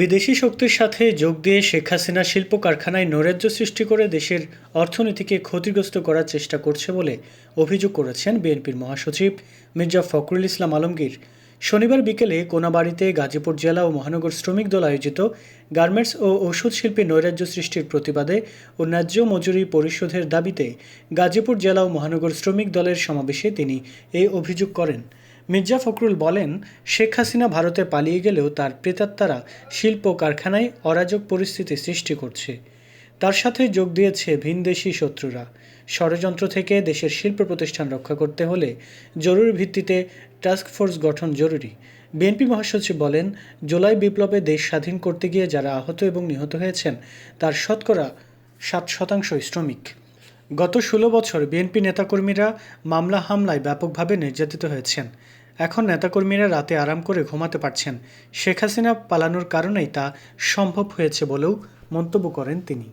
বিদেশি শক্তির সাথে যোগ দিয়ে শেখ হাসিনা শিল্প কারখানায় নৈরাজ্য সৃষ্টি করে দেশের অর্থনীতিকে ক্ষতিগ্রস্ত করার চেষ্টা করছে বলে অভিযোগ করেছেন বিএনপির মহাসচিব মির্জা ফখরুল ইসলাম আলমগীর। শনিবার বিকেলে কোনাবাড়িতে গাজীপুর জেলা ও মহানগর শ্রমিক দল আয়োজিত গার্মেন্টস ও ওষুধ শিল্পে নৈরাজ্য সৃষ্টির প্রতিবাদে ও ন্যায্য মজুরি পরিশোধের দাবিতে গাজীপুর জেলা ও মহানগর শ্রমিক দলের সমাবেশে তিনি এই অভিযোগ করেন। মির্জা ফখরুল বলেন, শেখ হাসিনা ভারতে পালিয়ে গেলেও তার প্রেতাত্মারা শিল্প কারখানায় অরাজক পরিস্থিতি সৃষ্টি করছে। তার সাথে যোগ দিয়েছে ভিনদেশি শত্রুরা। ষড়যন্ত্র থেকে দেশের শিল্প প্রতিষ্ঠান রক্ষা করতে হলে জরুরি ভিত্তিতে টাস্ক ফোর্স গঠন জরুরি। বিএনপি মহাসচিব বলেন, জুলাই বিপ্লবে দেশ স্বাধীন করতে গিয়ে যারা আহত এবং নিহত হয়েছেন, তার শতকরা সাত শতাংশই শ্রমিক। গত ষোলো বছর বিএনপি নেতাকর্মীরা মামলা হামলায় ব্যাপকভাবে নির্যাতিত হয়েছেন। এখন নেতাকর্মীরা রাতে আরাম করে ঘুমাতে পারছেন। শেখ হাসিনা পালানোর কারণেই তা সম্ভব হয়েছে বলেও মন্তব্য করেন তিনি।